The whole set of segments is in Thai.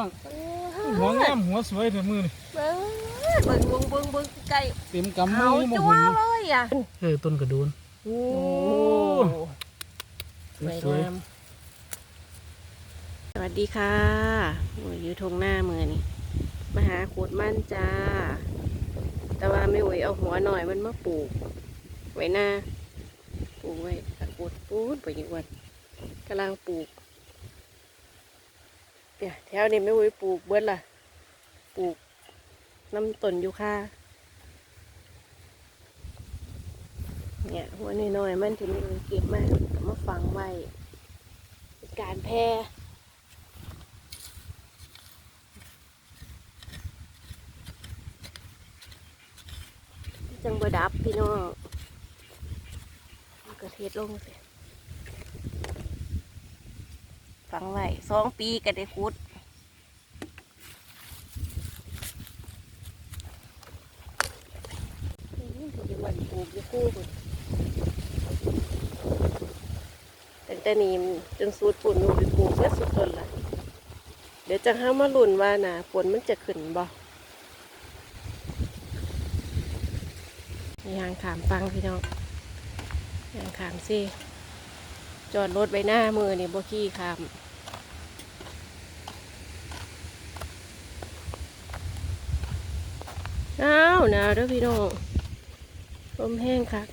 องหัวงามหัวสวยเถอะมือนี่เบิ้งเบิ้งเบิ้งเบิ้งเบิ้งไก่เต็มกำมืเอาอบ่จัหุ่วนเลยอะเออต้นกระโดนโอ้สวยสวยสวัสดีค่ะโอ้ยอยู่ทงหน้ามือนี่มาหาขวดมันจ้า แต่ว่าไม่ไหวเอาหัวหน่อยมันมาปลูก ไว้หน้าปลูกไว้ตะกรวดปูนไปอีกวันกำลังปลูก เนี่ยแถวนี้ไม่ไหวปลูกเบิดล่ะ ปลูกน้ำต้นยูคาเนี่ยหัวน้อยๆมันที่ไม่ไหวเก็บมาเอามาฝังไว้เป็นการแพร่จังบดับพี่น้องกระเทศลงเสิ ฝังไว้สองปีก็ได้คุดอืมก็ยังวันปลูกอยู่คู่พุ่นแต่แต่นี้จนสูดปุ่นหนูไปปลูกเพื่อสุดต้นละเดี๋ยวจะห้ามาลุ่นว่าน่ะฝนมันจะขึ้นบ่ยางขามฟังพี่น้องยางขามสิ จอดรถไว้หน้ามือนี่บ่ขี้คามหนาวหนาวเด้อพี่น้องลมแห้งคัก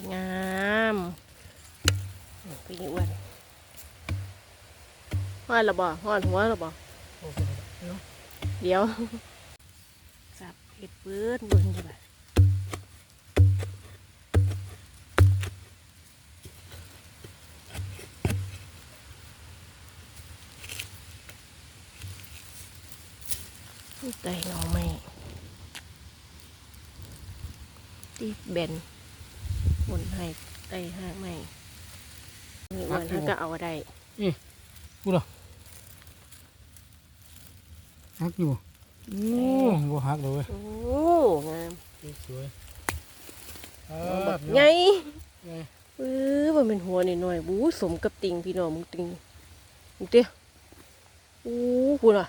วยงามพี่อ้วนห้อนระบ่ห้อนหัวระบ่เดี๋ยวสับเห็ดปื้นบิ่งจะแบบไก่หน่อไม่ตีเบน ให้ไก่ห้างไม่มีอ้วันถ้าก็เอาได้พูดเหรอฮักอยู่โอ้บ่ฮักเลยเว้ยโอ้งามสวยคบัรักบไงไงเออมันเป็นหัวนิดหน่อยบูสมกับติงพี่น้องมึงติงมึงเตี้ยโอ้คุณอะ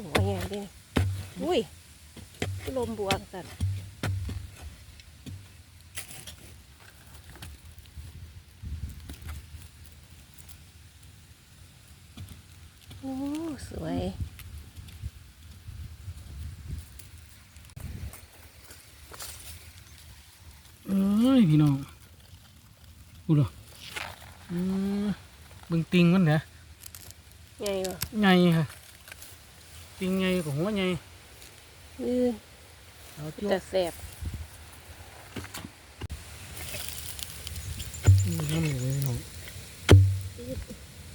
โอ้ว่าไงดิอุ้ยลมบวกสัตว์โอ้สวย เอ้ย พี่น้องพูดเหรออืมเบิ่งติงมันเด้อไงวะใหญ่ค่ะ ติงใหญ่กว่าหัวใหญ่เออเอาจุ๊แต่บแสบนี่ทำอยู่เลยพี่น้อง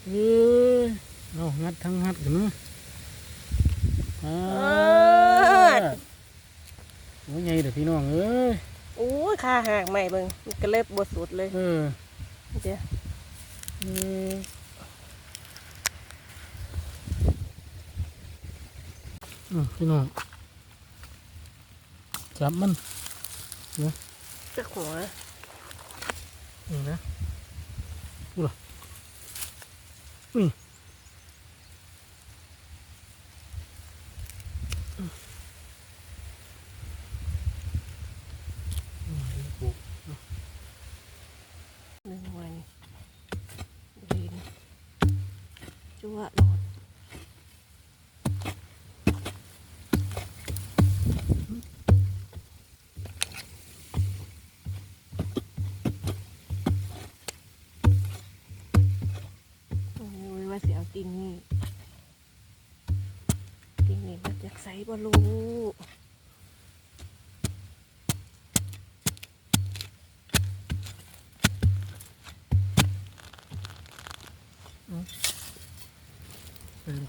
เอ้ยเอางัดทั้งงัดกันเนาะอ่าหัวใหญ่เด้อพี่น้องเอ้ยโอ้ยขาหักใหม่เบิ่งมันก็เล็บบสุดเลย เออเดี๋ยว เอออืม พี่น้องจับมันจะหัวนี่นะดูเหรออุ้ยอืมอืมเดี๋ยวปลูกหนึ่งวันดินจั่วโหลด งนี่ติงนี่มาจากใสบ่รู้ไปดู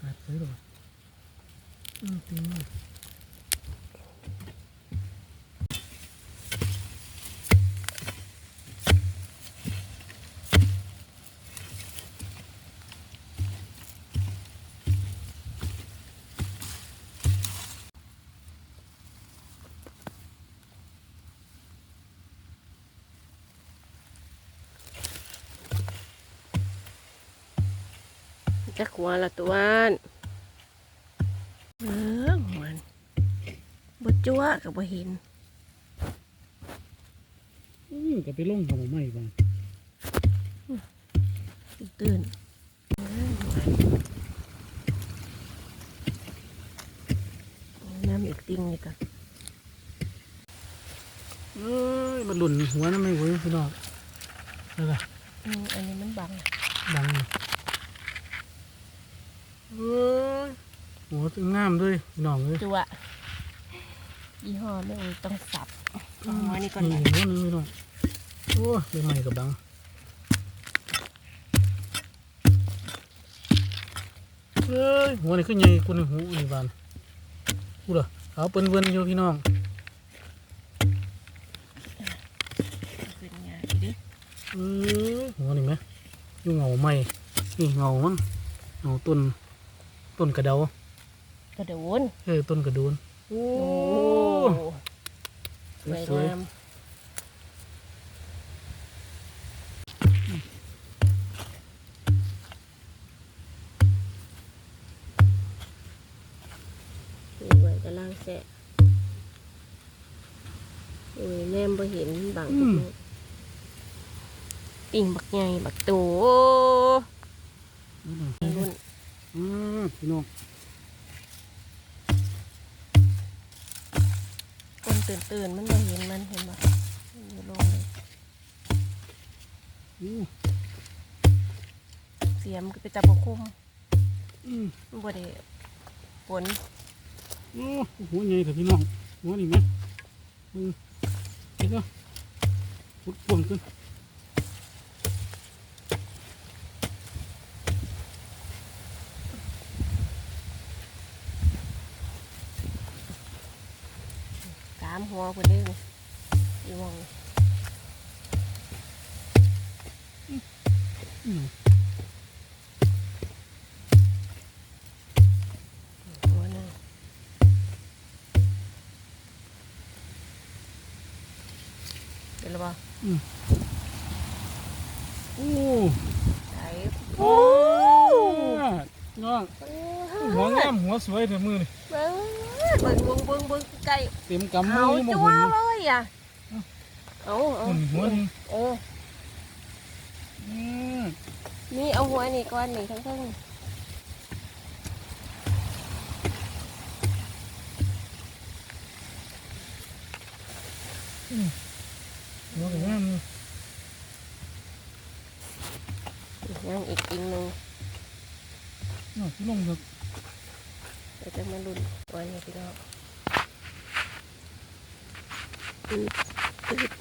หาซื้อหรออืมติงนี่ จักหัวละตัวอันเออหัวนี่บ่จั่วก็บ่เห็นอืมก็ไปลงของใหม่บ้างตื่นเออหัวนี่น้ำอีกติงนี่ก่อนเอ้ยมันหล่นหัวนั่นไม่เว้ยพี่น้องแล้วก็อืมอันนี้มันบังดัง เลยเอ้ยหัวตึงงามด้วยพี่น้องเลยจั่วยี่ห้อไม่อุ้ยต้องสับเอาหัวนี่ก่อนนี่นะหัวหนึงพี่น้องโอ้ยใบใหม่กับดังเอ้ยหัวนี่ขึ้นใหญ่กว่าในหูนี่บานกูเหรอขาวเปิ้นเวินอยู่พี่น้องเป็นไงดิเอ้ยหัวนี่ไหมอยู่เงาใหม่นี่เงามันเงาต้น ต้นกระเดากระโดนเออต้นกระโดนโอ้โอ้สวยสวย งามนี่ไว้กำลังแสะโอ้ยแนมบ่เห็นบางทุกมื้อปิ่งบักใหญ่บักโตอืมรุ่นอืม พี่น้องคนตื่นตื่นๆมันบ่เห็นมันเห็นบ่อยู่ลงเลยอู้เสียมก็ไปจับบ่คุ้มอืมมันบ่ได้ฝนโอ้หัวใหญ่เถอะพี่น้องหัวนี่ไหมอืมเห็นปะพุดพวงขึ้น สาม หัวเพิ่นเด้ออยู่หมองนี่อืมหัวหนึงเดี๋ยวละบ่โอ้ไหนโอ้น้องหัวงามหัวสวยเถอะมือนี่ เบิ่งเบิ่งเบิ่งเบิ่งเบิ่งใกล้เต็มกำมืเอาอยังบ่จั่วหุ่นเลยอะเอาเอาหุ่นหัวนี่เอออืมนี่เอาหัวนี่ก่อนนี่ทั้งทั้ง หัวก็งามนี่ ยังอีกอีกหนึง น้องพี่น้องครับ เดี๋ยวจะมาลุ้นไว้นี่พี่น้อง อืดอืด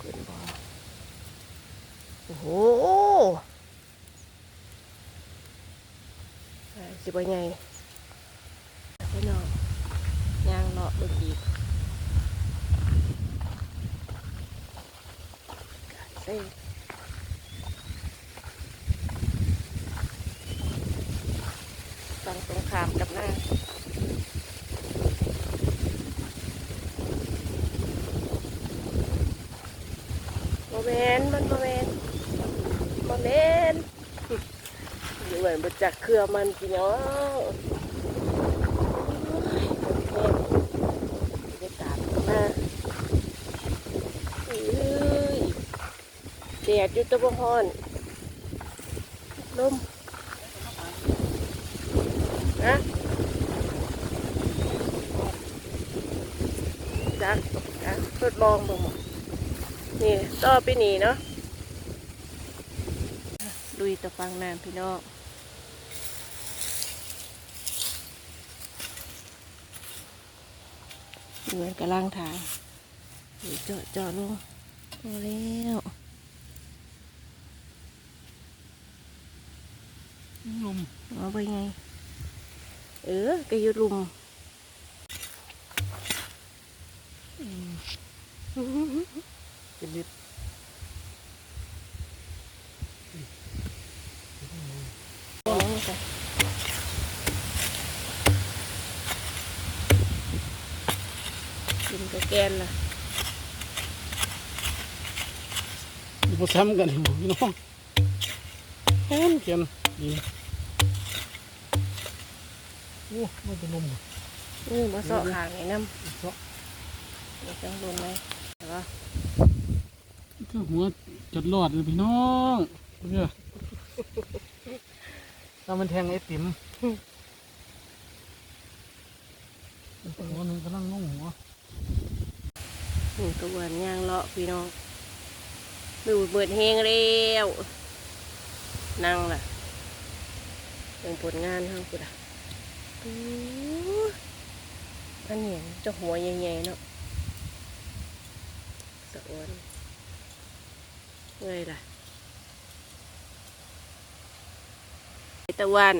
ขึ้นบ่โอ้โหสิบ่ใหญ่พี่น้องยางเลาะเบิ่งอีกเอ้ยฝั่งตรงข้ามกับหน้า โมเมนมัน โมเมนโมเมนอยู่เหมือนบจักเครือมันพี่น้องบรรยากาศมาเอ้ยแดดอยู่ตะบฮอนลมนะจักจักทดลองเบิ่งหมดนี่ต่อไปนี่เนาะ ลุยตะฟังน้ำพี่น้องเหมือนกระล่างทางนี่เจาะเจาะลงพอแล้วลมเอาไปไง เออก็อยุรุม เป็นนิด โอ้ยจ้ะ กินกระแกนล่ะอยู่ประซ้ำกันอยู่พี่น้องแค่นเขียนดีโอ้ไม่เป็นลมบ่นี่มาเสาะหางไอ้น้เสาะำนี่จังโดนไหมแต่ว่าคือหัวจัดรอดเลยพี่น้องเนี่ยถ้ามันแทงไอ้ติ๋มหัวหนึ่งกำลังงงหัว หนูตัววันย่างเลาะพี่น้องดูเบิดเฮงเร็วนั่งล่ะเป็นผลงานทั้งกูด่ะอู้อันเห็นจ้าหัวใหญ่ๆเนาะสะอวนเงยล่ะตะวัน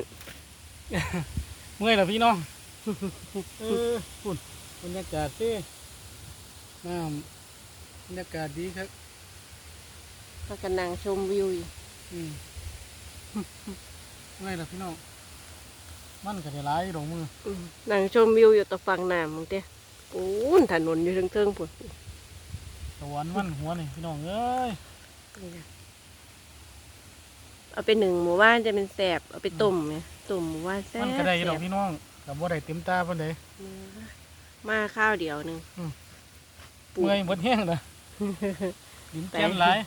เมื่อยแล้วพี่น้องฝุ่นบรรยากาศ ดีน้ำบรรยากาศดีครับพากันนั่งชมวิวอยู่อืมเมื่อยแล้วพี่น้อง มันก็จะร้ายลงมืออืมนั่งชมวิวอยู่ตะฝั่งน้ำมึงเต้ปูนถนนอยู่เทิงๆพุ่นสวรรค์มันหัวนี่พี่น้องเอ้ย นี่นะเอาไปหนึ่งหมู่บ้านจะเป็นแสบเอาไปต้มไงต้มหมู่บ้านแซ่บมันก็ได้ดอกแซ่บพี่น้องกับบ่ได้เต็มตาปานใด มาข้าวเดียวหนึ่งอืมปลูก เมื่อยหมดแห้งนะดินแจ่มหลาย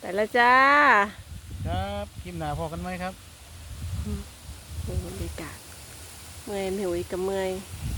แต่ละจ้า ครับคลิปหน้าพอกันไหมครับดูบรรยากาศเมื่อยไม่หุยกับเมื่อยค